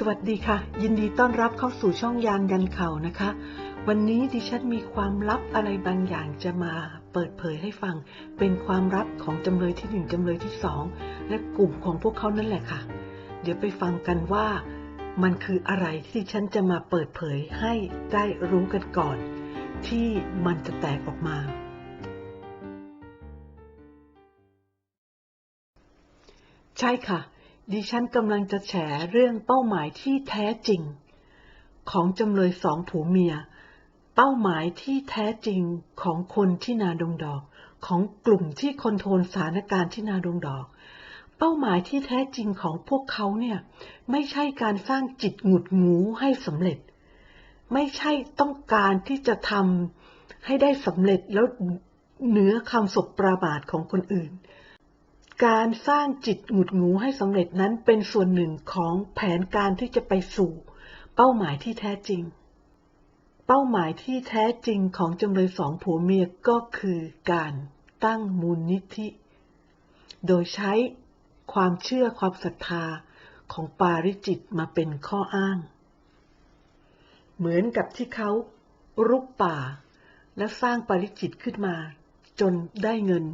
สวัสดีค่ะ ยินดีต้อนรับเข้าสู่ช่องยานยันเข่านะคะ วันนี้ดิฉันมีความลับอะไรบางอย่างจะมาเปิดเผยให้ฟัง เป็นความลับของจำเลยที่หนึ่งจำเลยที่สองและกลุ่มของพวกเขานั่นแหละค่ะ เดี๋ยวไปฟังกันว่ามันคืออะไรที่ฉันจะมาเปิดเผยให้ได้รู้กันก่อน ที่มันจะแตกออกมา ใช่ค่ะ ดิฉันกำลังจะแฉเรื่องเป้าหมายที่แท้จริง ของจำเลยสองผัวเมีย เป้าหมายที่แท้จริงของคนที่นาดงดอก ของกลุ่มที่คอนโทรลสถานการณ์ที่นาดงดอก เป้าหมายที่แท้จริงของพวกเขาเนี่ยไม่ใช่การสร้างจิตหงุดหงูให้สำเร็จ ไม่ใช่ต้องการที่จะทำให้ได้สำเร็จแล้วเหนือคำสบประมาทของคนอื่น การสร้างจิตหงุดหงูให้สำเร็จนั้นเป็นส่วนหนึ่งของแผนการที่จะไปสู่ เป้าหมายที่แท้จริง เป้าหมายที่แท้จริงของจำเลยสองผัวเมียก็คือการตั้งมูลนิธิ โดยใช้ความเชื่อความศรัทธาของปาริจิตมาเป็นข้ออ้าง เหมือนกับที่เขารุกป่า และสร้างปาริจิตขึ้นมา จนได้เงิน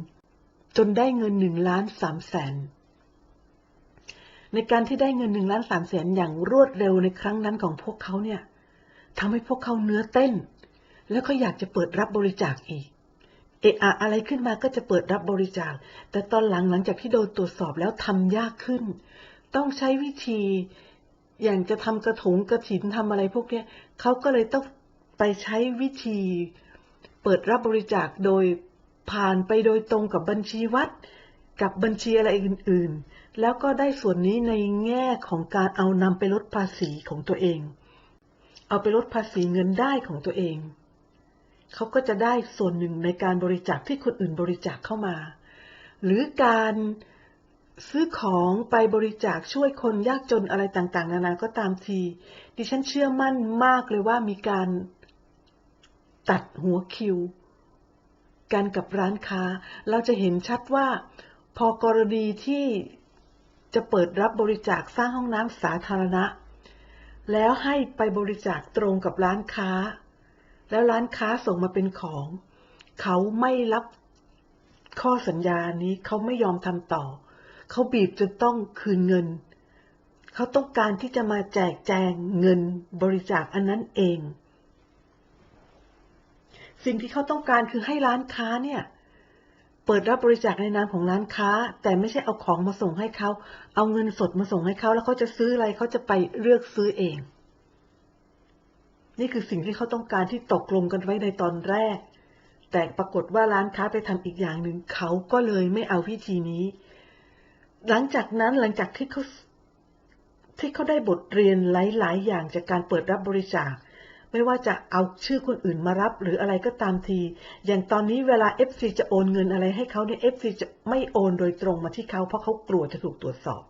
จนได้เงินหนึ่งล้านสามแสนในการที่ได้เงินหนึ่งล้านสามแสนอย่างรวดเร็วในครั้งนั้นของพวกเขาเนี่ยทำให้พวกเขาเนื้อเต้น แล้วก็อยากจะเปิดรับบริจาคอีก เอะอะอะไรขึ้นมาก็จะเปิดรับบริจาค แต่ตอนหลังหลังจากที่โดนตรวจสอบแล้วทำยากขึ้น ต้องใช้วิธีอย่างจะทำกระถงกระถินทำอะไรพวกนี้เขาก็เลยต้องไปใช้วิธี เปิดรับบริจาคโดย ผ่านไปโดยตรงกับบัญชีวัด กับบัญชีอะไรอื่น ๆ แล้วก็ได้ส่วนนี้ในแง่ของการเอานำไปลดภาษีของตัวเอง เอาไปลดภาษีเงินได้ของตัวเอง เขาก็จะได้ส่วนหนึ่งในการบริจาคที่คนอื่นบริจาคเข้ามา หรือการซื้อของไปบริจาคช่วยคนยากจนอะไรต่างๆ นานาก็ตามที ดิฉันเชื่อมั่นมากเลยว่ามีการตัดหัวคิว กันกับร้านค้า เราจะเห็นชัดว่า พอกรณีที่จะเปิดรับบริจาคสร้างห้องน้ำสาธารณะ แล้วให้ไปบริจาคตรงกับร้านค้า แล้วร้านค้าส่งมาเป็นของ เขาไม่รับข้อสัญญานี้เขาไม่ยอมทำต่อ เขาบีบจนต้องคืนเงิน เขาต้องการที่จะมาแจกแจงเงินบริจาคอันนั้นเอง สิ่งที่เขาต้องการคือให้ร้านค้าเนี่ย เปิดรับบริจาคในนามของร้านค้า แต่ไม่ใช่เอาของมาส่งให้เขา เอาเงินสดมาส่งให้เขา แล้วเขาจะซื้ออะไรเขาจะไปเลือกซื้อเอง นี่คือสิ่งที่เขาต้องการที่ตกลงกันไว้ในตอนแรก แต่ปรากฏว่าร้านค้าไปทำอีกอย่างหนึ่งเขาก็เลยไม่เอาวิธีนี้ หลังจากนั้นหลังจากที่เขาที่เขาได้บทเรียนหลาย ๆ อย่างจากการเปิดรับบริจาค ไม่ว่าจะเอาชื่อคนอื่นมารับหรืออะไรก็ตามที อย่างตอนนี้เวลา FC จะโอนเงินอะไรให้เขาเนี่ย FC จะไม่โอนโดยตรงมาที่เขาเพราะเขากลัวจะถูกตรวจสอบ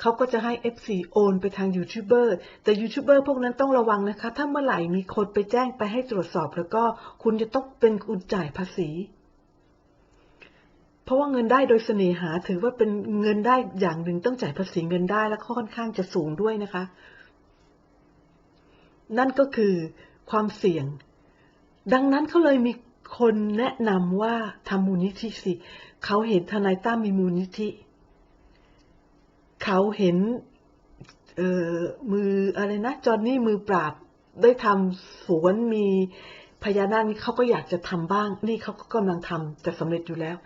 เขาก็จะให้ FC โอนไปทางยูทูบเบอร์ แต่ยูทูบเบอร์พวกนั้นต้องระวังนะคะ ถ้าเมื่อไหร่มีคนไปแจ้งไปให้ตรวจสอบแล้วก็คุณจะต้องเป็นคุณจ่ายภาษี เพราะว่าเงินได้โดยเสน่หาถือว่าเป็นเงินได้อย่างหนึ่งต้องจ่ายภาษีเงินได้และค่อนข้างจะสูงด้วยนะคะ นั่นก็คือความเสี่ยง ดังนั้นเขาเลยมีคนแนะนำว่าทำมูลนิธิสิ เขาเห็นทนายตั้มมีมูลนิธิ เขาเห็นมืออะไรนะ จอนนี่มือปราบได้ทำสวนมีพญานาคนี่เขาก็อยากจะทำบ้าง นี่เขาก็กำลังทำแต่สำเร็จอยู่แล้ว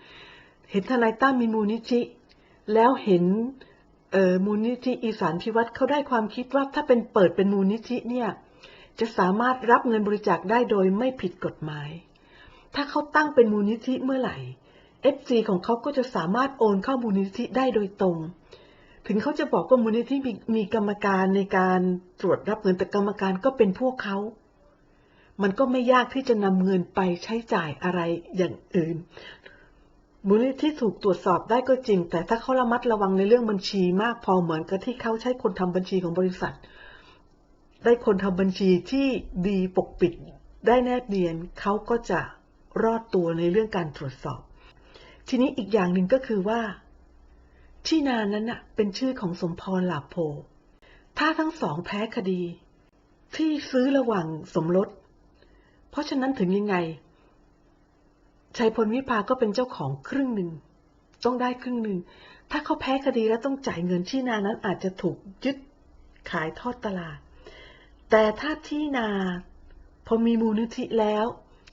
เห็นทนายตั้มมีมูลนิธิ แล้วเห็นมูลนิธิอีสานพิวัตรเขาได้ความคิดว่าถ้าเป็นเปิดเป็นมูลนิธิเนี่ย จะสามารถรับเงินบริจาคได้โดยไม่ผิดกฎหมาย ถ้าเขาตั้งเป็นมูลนิธิเมื่อไหร่ FC ของเขาก็จะสามารถโอนเข้ามูลนิธิได้โดยตรง ถึงเขาจะบอกว่ามูลนิธิมมีกรรมการในการตรวจรับเงินแต่กรรมการก็เป็นพวกเขา มันก็ไม่ยากที่จะนำเงินไปใช้จ่ายอะไรอย่างอื่น มูลนิธิถูกตรวจสอบได้ก็จริง แต่ถ้าเขาระมัดระวังในเรื่องบัญชีมากพอเหมือนกับที่เขาใช้คนทำบัญชีของบริษัท ได้คนทำบัญชีที่ดีปกปิดได้แนบเนียนเขาก็จะรอดตัวในเรื่องการตรวจสอบ ทีนี้อีกอย่างหนึ่งก็คือว่า ที่นานั้นน่ะเป็นชื่อของสมพรหลาโพ ถ้าทั้งสองแพ้คดี ที่ซื้อระหว่างสมรส เพราะฉะนั้นถึงยังไงชัยพลวิภาก็เป็นเจ้าของครึ่งหนึ่ง ต้องได้ครึ่งหนึ่ง ถ้าเขาแพ้คดีแล้วต้องจ่ายเงินที่นานั้นอาจจะถูกยึดขายทอดตลาด แต่ถ้าที่นา พอมีมูลนิธิแล้ว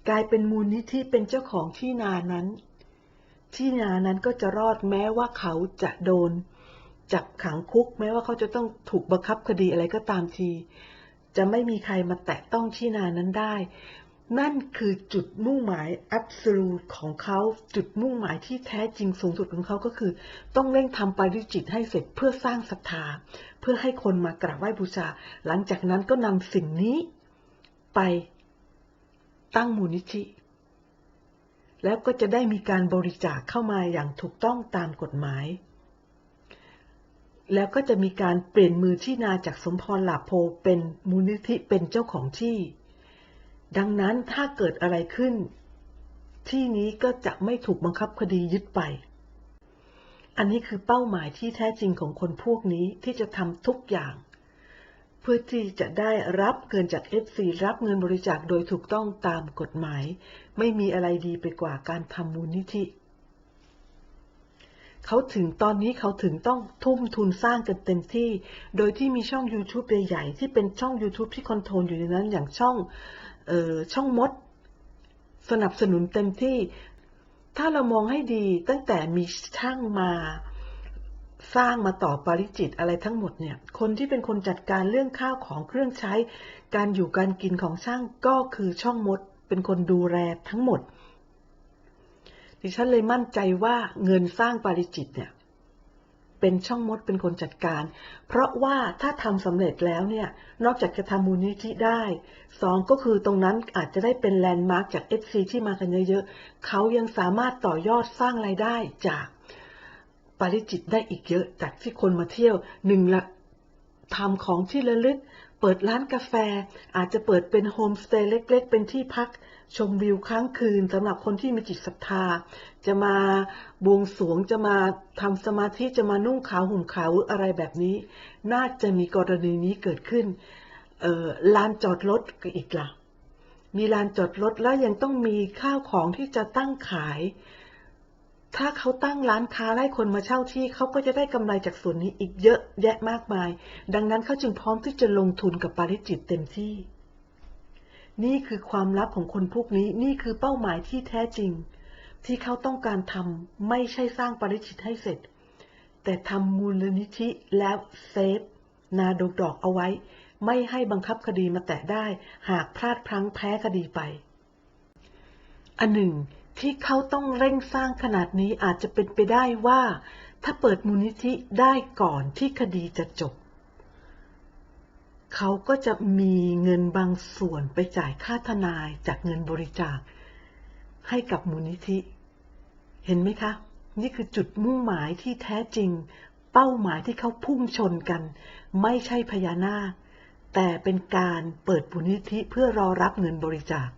กลายเป็นมูลนิธิเป็นเจ้าของที่นานั้น ที่นานั้นก็จะรอดแม้ว่าเขาจะโดน จับขังคุกแม้ว่าเขาจะต้องถูกบังคับคดีอะไรก็ตามที จะไม่มีใครมาแตะต้องที่นานั้นได้ นั่นคือจุดมุ่งหมาย absolute ของเขาจุดมุ่งหมายที่แท้จริงสูงสุดของเขาก็คือ ต้องเร่งทำปาริจิตให้เสร็จเพื่อสร้างศรัทธา เพื่อให้คนมากราบไหว้บูชา หลังจากนั้นก็นำสิ่งนี้ไปตั้งมูลนิธิแล้วก็จะได้มีการบริจาคเข้ามาอย่างถูกต้องตามกฎหมาย แล้วก็จะมีการเปลี่ยนมือที่นาจากสมพรหลาโพเป็นมูลนิธิเป็นเจ้าของที่ ดังนั้นถ้าเกิดอะไรขึ้น ที่นี้ก็จะไม่ถูกบังคับคดียึดไป อันนี้คือเป้าหมายที่แท้จริงของคนพวกนี้ที่จะทำทุกอย่าง เพื่อที่จะได้รับเงินจาก FC รับเงินบริจาคโดยถูกต้องตามกฎหมาย ไม่มีอะไรดีไปกว่าการทำมูลนิธิเขาถึงตอนนี้เขาถึงต้องทุ่มทุนสร้างกันเต็มที่ โดยที่มีช่อง YouTube ใหญ่ๆที่เป็นช่อง YouTube ที่คอนโทรลอยู่ในนั้นอย่างช่อง ช่องมด สนับสนุนเต็มที่ ถ้าเรามองให้ดีตั้งแต่มีช่างมาสร้างมาต่อปาริจิตอะไรทั้งหมดเนี่ย คนที่เป็นคนจัดการเรื่องข้าวของเครื่องใช้ การอยู่การกินของช่างก็คือช่องมด เป็นคนดูแลทั้งหมด ดิฉันเลยมั่นใจว่าเงินสร้างปาริจิตเนี่ย เป็นช่องมดเป็นคนจัดการ เพราะว่าถ้าทำสำเร็จแล้วเนี่ย นอกจากจะทำมูลนิธิได้สองก็คือตรงนั้นอาจจะได้เป็นแลนด์มาร์กจาก FC ที่มากันเยอะๆเขายังสามารถต่อยอดสร้างรายได้จากปาริจิตได้อีกเยอะจากที่คนมาเที่ยวหนึ่งละทำของที่ระลึก ปิดร้านกาแฟ อาจจะเปิดเป็นโฮมสเตย์เล็ก ๆ เป็นที่พักชมวิวค้างคืนสำหรับคนที่มีจิตศรัทธา จะมาบวงสรวงจะมาทำสมาธิจะมานุ่งขาวห่มขาวอะไรแบบนี้ น่าจะมีกรณีนี้เกิดขึ้นออลานจอดรถก็อีกละ่ะ มีลานจอดรถแล้วยังต้องมีข้าวของที่จะตั้งขาย ถ้าเขาตั้งร้านค้าไล่คนมาเช่าที่เขาก็จะได้กำไรจากส่วนนี้อีกเยอะแยะมากมาย ดังนั้นเขาจึงพร้อมที่จะลงทุนกับปาริจิตเต็มที่ นี่คือความลับของคนพวกนี้นี่คือเป้าหมายที่แท้จริง ที่เขาต้องการทำไม่ใช่สร้างปาริจิตให้เสร็จ แต่ทำมูลนิธิแล้วเซฟ นาดกดอกเอาไว้ ไม่ให้บังคับคดีมาแตะได้ หากพลาดพลั้งแพ้คดีไป อันหนึ่ง ที่เขาต้องเร่งสร้างขนาดนี้อาจจะเป็นไปได้ว่า ถ้าเปิดมูลนิธิได้ก่อนที่คดีจะจบ เขาก็จะมีเงินบางส่วนไปจ่ายค่าทนายจากเงินบริจาค ให้กับมูลนิธิ เห็นไหมคะ นี่คือจุดมุ่งหมายที่แท้จริง เป้าหมายที่เขาพุ่งชนกัน ไม่ใช่พญานาคแต่เป็นการเปิดมูลนิธิเพื่อรอรับเงินบริจาค